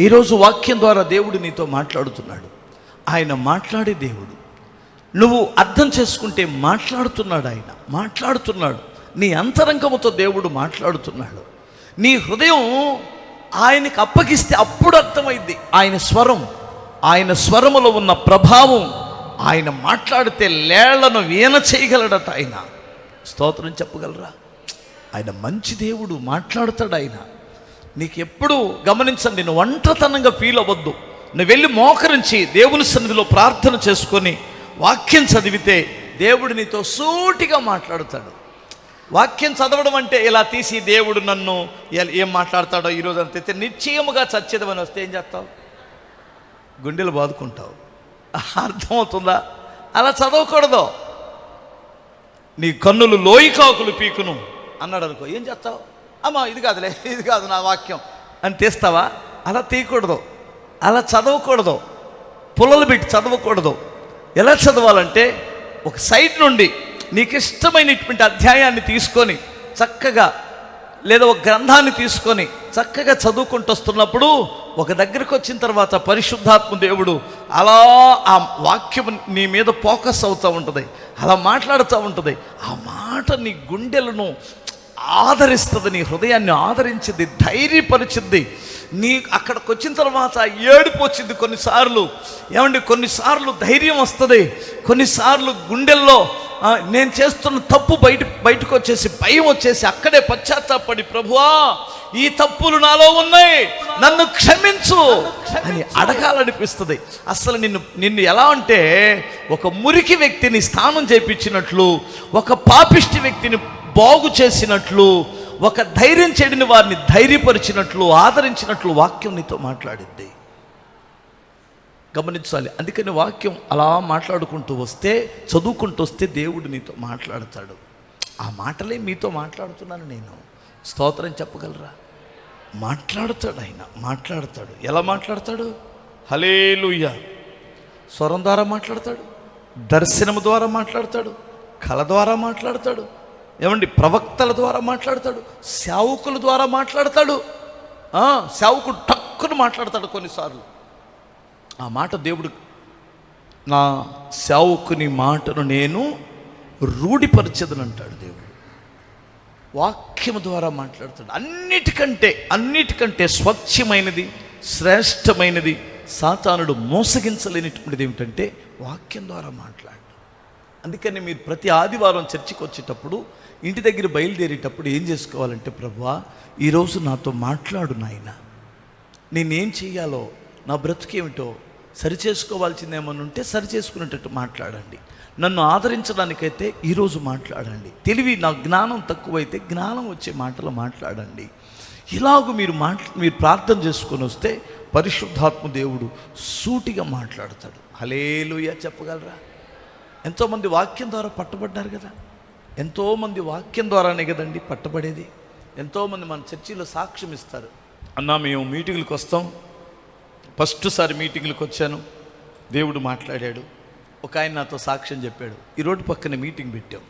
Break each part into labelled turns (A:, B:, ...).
A: ఈరోజు వాక్యం ద్వారా దేవుడు నీతో మాట్లాడుతున్నాడు. ఆయన మాట్లాడే దేవుడు. నువ్వు అర్థం చేసుకుంటే మాట్లాడుతున్నాడు ఆయన. మాట్లాడుతున్నాడు. నీ అంతరంగముతో దేవుడు మాట్లాడుతున్నాడు. నీ హృదయం ఆయనకి అప్పగిస్తే అప్పుడు అర్థమైంది. ఆయన స్వరం. ఆయన స్వరములో ఉన్న ప్రభావం ఆయన మాట్లాడితే లేళ్ళను వీణ చేయగలడట ఆయన. స్తోత్రం చెప్పగలరా? ఆయన మంచి దేవుడు మాట్లాడతాడు ఆయన. నీకు ఎప్పుడు గమనించండి నువ్వు ఒంటరితనంగా ఫీల్ అవ్వద్దు. నువ్వు వెళ్ళి మోకరించి దేవుని సన్నిధిలో ప్రార్థన చేసుకొని వాక్యం చదివితే దేవుడు నీతో సూటిగా మాట్లాడతాడు. వాక్యం చదవడం అంటే ఇలా తీసి దేవుడు నన్ను ఏం మాట్లాడతాడో ఈరోజు అంతే నిశ్చయముగా చచ్చేదమని వస్తే ఏం చేస్తావు? గుండెలు బాదుకుంటావు. అర్థమవుతుందా? అలా చదవకూడదు. నీ కన్నులు లోయికాకులు పీకును. అన్నాడు అనుకో ఏం చేస్తావు? అమ్మా ఇది కాదులే ఇది కాదు నా వాక్యం. అని తీస్తావా? అలా తీయకూడదు. అలా చదవకూడదు. పుల్లలు పెట్టి చదవకూడదు. ఎలా చదవాలంటే ఒక సైడ్ నుండి నీకు ఇష్టమైనటువంటి అధ్యాయాన్ని తీసుకొని చక్కగా లేదా ఒక గ్రంథాన్ని తీసుకొని చక్కగా చదువుకుంటూ వస్తున్నప్పుడు ఒక దగ్గరికి వచ్చిన తర్వాత పరిశుద్ధాత్మ దేవుడు అలా ఆ వాక్యం నీ మీద ఫోకస్ అవుతూ ఉంటుంది. అలా మాట్లాడుతూ ఉంటుంది. ఆ మాట నీ గుండెలను ఆదరిస్తుంది నీ హృదయాన్ని ఆదరించింది ధైర్యపరిచింది. నీ అక్కడికి వచ్చిన తర్వాత ఏడుపు వచ్చింది కొన్నిసార్లు. ఏమండి కొన్నిసార్లు ధైర్యం వస్తుంది కొన్నిసార్లు గుండెల్లో నేను చేస్తున్న తప్పు బయట బయటకు వచ్చేసి భయం వచ్చేసి అక్కడే పశ్చాత్తాపడి ప్రభువా ఈ తప్పులు నాలో ఉన్నాయి నన్ను క్షమించు అని అడగాలనిపిస్తుంది. అసలు నిన్ను నిన్ను ఎలా అంటే ఒక మురికి వ్యక్తిని స్నానం చేపించినట్లు ఒక పాపిష్టి వ్యక్తిని బాగు చేసినట్లు ఒక ధైర్యం చెడిన వారిని ధైర్యపరిచినట్లు ఆదరించినట్లు వాక్యం నీతో మాట్లాడింది. గమనించాలి. అందుకని వాక్యం అలా మాట్లాడుకుంటూ వస్తే చదువుకుంటూ వస్తే దేవుడు నీతో మాట్లాడతాడు. ఆ మాటలే మీతో మాట్లాడుతున్నాను నేను. స్తోత్రం చెప్పగలరా? మాట్లాడతాడు ఆయన. మాట్లాడతాడు. ఎలా మాట్లాడతాడు? హలేలుయ్య స్వరం ద్వారా మాట్లాడతాడు. దర్శనము ద్వారా మాట్లాడతాడు. కళ ద్వారా మాట్లాడతాడు. ఏమండి ప్రవక్తల ద్వారా మాట్లాడతాడు సేవకుల ద్వారా మాట్లాడతాడు సేవకుడు టక్కును మాట్లాడతాడు కొన్నిసార్లు. ఆ మాట దేవుడు నా సేవకుని మాటను నేను రూఢిపరచదని అంటాడు దేవుడు. వాక్యం ద్వారా మాట్లాడుతాడు. అన్నిటికంటే అన్నిటికంటే స్వచ్ఛమైనది శ్రేష్టమైనది సాతానుడు మోసగించలేనిటువంటిది ఏమిటంటే వాక్యం ద్వారా మాట్లాడు. అందుకని మీరు ప్రతి ఆదివారం చర్చికి వచ్చేటప్పుడు ఇంటి దగ్గర బయలుదేరేటప్పుడు ఏం చేసుకోవాలంటే ప్రభువా ఈరోజు నాతో మాట్లాడు నాయన. నేనేం చేయాలో నా బ్రతుకేమిటో సరిచేసుకోవాల్సిందేమని ఉంటే సరి చేసుకునేటట్టు మాట్లాడండి. నన్ను ఆదరించడానికైతే ఈరోజు మాట్లాడండి. తెలివి నా జ్ఞానం తక్కువైతే జ్ఞానం వచ్చే మాటలు మాట్లాడండి. ఇలాగ మీరు మాట్లా మీరు ప్రార్థన చేసుకొని వస్తే పరిశుద్ధాత్మ దేవుడు సూటిగా మాట్లాడతాడు. హలేలుయ చెప్పగలరా? ఎంతోమంది వాక్యం ద్వారా పట్టబడ్డారు కదా. ఎంతోమంది వాక్యం ద్వారానే కదండి పట్టబడేది. ఎంతోమంది మన చర్చిలో సాక్ష్యం ఇస్తారు. అన్నా మేము మీటింగ్లకు వస్తాం. ఫస్ట్ సారి మీటింగ్లకు వచ్చాను. దేవుడు మాట్లాడాడు. ఒక ఆయన నాతో సాక్ష్యం చెప్పాడు. ఈ రోడ్డు పక్కన మీటింగ్ పెట్టాం.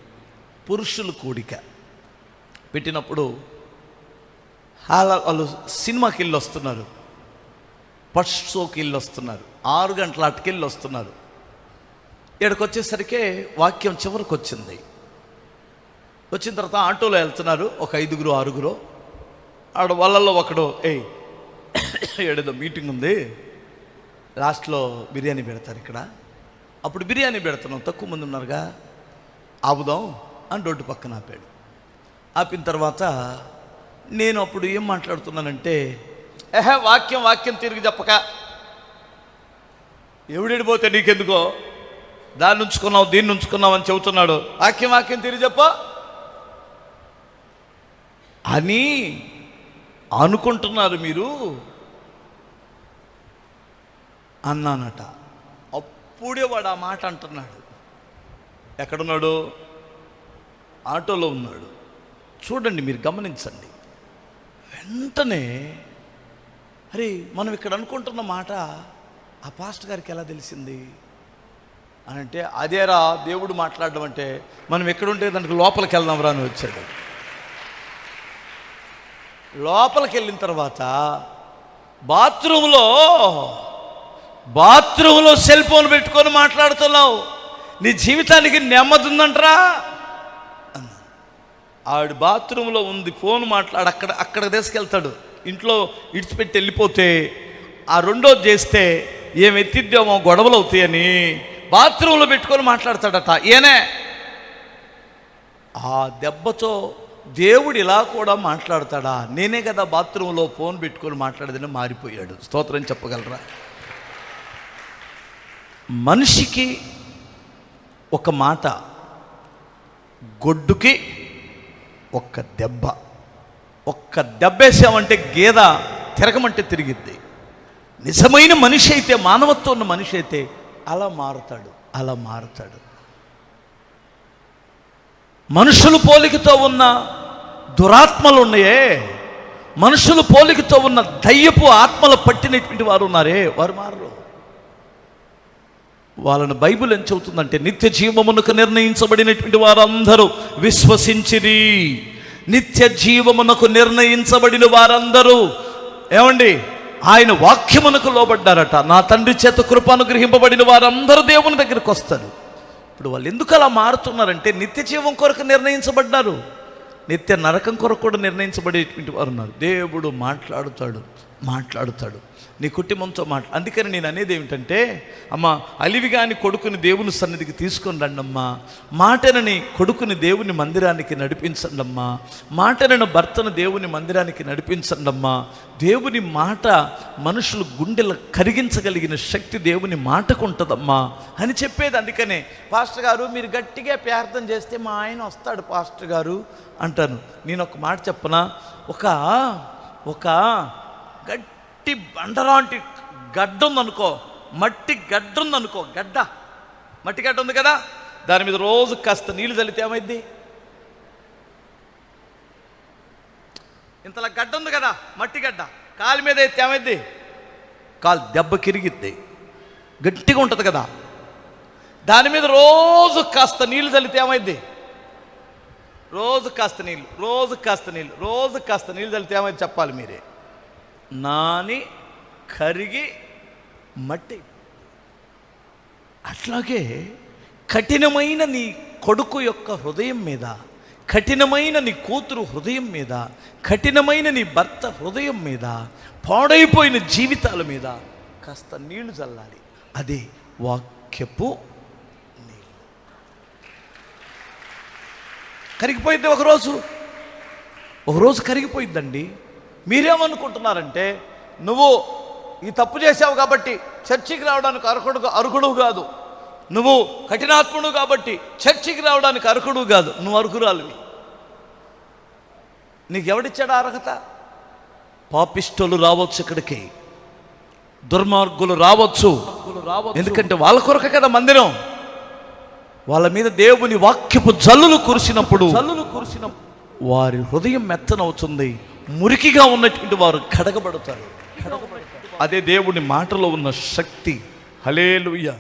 A: పురుషుల కూడిక. పెట్టినప్పుడు వాళ్ళ వాళ్ళు సినిమాకి వెళ్ళి వస్తున్నారు. ఫస్ట్ షోకి వెళ్ళి వస్తున్నారు. ఆరు గంటల అటుకెళ్ళి వస్తున్నారు. ఇక్కడికి వచ్చేసరికి వాక్యం చివరికి వచ్చింది. వచ్చిన తర్వాత ఆటోలో వెళ్తున్నారు ఒక ఐదుగురు ఆరుగురు. ఆడ వాళ్ళల్లో ఒకడు ఏయ్ ఏడేదో మీటింగ్ ఉంది లాస్ట్లో బిర్యానీ పెడతారు ఇక్కడ. అప్పుడు బిర్యానీ పెడుతున్నాం తక్కువ మంది ఉన్నారుగా ఆపుదాం అని రోడ్డు పక్కన ఆపాడు. ఆపిన తర్వాత నేను అప్పుడు ఏం మాట్లాడుతున్నానంటే ఏహే వాక్యం వాక్యం తిరిగి చెప్పక. ఎవడిపోతే నీకెందుకో? దాన్ని ఉంచుకున్నావు దీన్ని ఉంచుకున్నావు అని చెబుతున్నాడు. వాక్యం వాక్యం తిరిగి చెప్ప. అని అనుకుంటున్నారు మీరు? అన్నానట. అప్పుడే వాడు ఆ మాట అంటున్నాడు. ఎక్కడున్నాడు? ఆటోలో ఉన్నాడు. చూడండి మీరు గమనించండి. వెంటనే అరే మనం ఇక్కడ అనుకుంటున్న మాట ఆ పాస్ట్ గారికి ఎలా తెలిసింది? అని అంటే అదేరా దేవుడు మాట్లాడడం అంటే మనం ఎక్కడుంటే దానికి లోపలికి వెళ్దాం రా అని వచ్చాడు. లోపలికి వెళ్ళిన తర్వాత బాత్రూంలో బాత్రూంలో సెల్ ఫోన్ పెట్టుకొని మాట్లాడుతున్నావు. నీ జీవితానికి నెమ్మది ఉందంటరా ఆవిడ బాత్రూంలో ఉంది ఫోన్ మాట్లాడు అక్కడ అక్కడ తీసుకెళ్తాడు. ఇంట్లో ఇడిచిపెట్టి వెళ్ళిపోతే ఆ రెండోది చేస్తే ఏం ఎత్తిద్దామో గొడవలు అవుతాయని బాత్రూంలో పెట్టుకొని మాట్లాడతాడట. ఏనే ఆ దెబ్బతో దేవుడు ఇలా కూడా మాట్లాడతాడా? నేనే కదా బాత్రూంలో ఫోన్ పెట్టుకొని మాట్లాడదని మారిపోయాడు. స్తోత్రం చెప్పగలరా? మనిషికి ఒక మాట గొడ్డుకి ఒక్క దెబ్బ. ఒక్క దెబ్బేసామంటే గేద తిరగమంటే తిరిగిద్ది. నిజమైన మనిషి అయితే మానవత్వం ఉన్న మనిషి అయితే అలా మారుతాడు అలా మారుతాడు. మనుషుల పోలికతో ఉన్న దురాత్మలు ఉన్నాయే. మనుషుల పోలికతో ఉన్న దయ్యపు ఆత్మలు పట్టినటువంటి వారు ఉన్నారే. వారు మారరు. వాళ్ళని బైబిల్ ఏం చెబుతుందంటే నిత్య జీవమునకు నిర్ణయించబడినటువంటి వారందరూ విశ్వసించిరి. నిత్య జీవమునకు నిర్ణయించబడిన వారందరూ ఏమండి? ఆయన వాక్యమునకు లోబడ్డారట. నా తండ్రి చేత కృప అనుగ్రహింపబడిన వారందరూ దేవుని దగ్గరికి వస్తారు. ఇప్పుడు వాళ్ళు ఎందుకు అలా మారుతున్నారంటే నిత్య జీవం కొరకు నిర్ణయించబడ్డారు. నిత్య నరకం కొరకు కూడా నిర్ణయించబడేటువంటి వారు ఉన్నారు. దేవుడు మాట్లాడుతాడు. మాట్లాడుతాడు. నీ కుటుంబంతో మాట్లా అందుకని నేను అనేది ఏమిటంటే అమ్మ అలివిగాని కొడుకుని దేవుని సన్నిధికి తీసుకొని రండమ్మా. మాటనని కొడుకుని దేవుని మందిరానికి నడిపించండమ్మా. మాటనని భర్తను దేవుని మందిరానికి నడిపించండమ్మా. దేవుని మాట మనుషులు గుండెలు కరిగించగలిగిన శక్తి దేవుని మాటకు ఉంటుందమ్మా. అని చెప్పేది అందుకనే పాస్టర్ గారు మీరు గట్టిగా ప్రార్థన చేస్తే మా ఆయన వస్తాడు పాస్టర్ గారు. అంటాను. నేను ఒక మాట చెప్పనా? ఒక ఒక గట్టి బండరాంటి గడ్డ ఉందనుకో మట్టి గడ్డ ఉందనుకో గడ్డ. మట్టి గడ్డ ఉంది కదా? దాని మీద రోజు కాస్త నీళ్ళు చల్లితే ఏమైంది ఇంతలా గడ్డ ఉంది కదా మట్టి గడ్డ. కాలు మీద అయితే ఏమైంది కాలు దెబ్బ కిరిగిద్ది. గట్టిగా ఉంటుంది కదా. దాని మీద రోజు కాస్త నీళ్ళు చల్లితే ఏమైంది రోజు కాస్త నీళ్ళు రోజు కాస్త నీళ్ళు రోజు కాస్త నీళ్ళు చల్లితే ఏమైంది చెప్పాలి మీరే. నాని కరిగి మట్టి. అట్లాగే కఠినమైన నీ కొడుకు యొక్క హృదయం మీద కఠినమైన నీ కూతురు హృదయం మీద కఠినమైన నీ భర్త హృదయం మీద పాడైపోయిన జీవితాల మీద కాస్త నీళ్ళు చల్లాలి. అదే వాక్యపు నీళ్ళు. కరిగిపోయింది ఒకరోజు. ఒకరోజు కరిగిపోయిందండి మీరేమనుకుంటున్నారంటే నువ్వు ఈ తప్పు చేసావు కాబట్టి చర్చికి రావడానికి అర్హుడు అర్హుడు కాదు. నువ్వు కఠినాత్ముడు కాబట్టి చర్చికి రావడానికి అర్హుడు కాదు. నువ్వు అర్హురాలివి. నీకు ఎవడిచ్చాడు ఆ అర్హత? పాపిస్టులు రావచ్చు ఇక్కడికి. దుర్మార్గులు రావచ్చు. ఎందుకంటే వాళ్ళ కొరకే కదా మందిరం. వాళ్ళ మీద దేవుని వాక్యపు జల్లులు కురిసినప్పుడు జల్లులు కురిసిన వారి హృదయం మెత్తనవుతుంది. మురికిగా ఉన్నటువంటి వారు కడగబడతారు. అదే దేవుని మాటలో ఉన్న శక్తి. హలేలుయ్య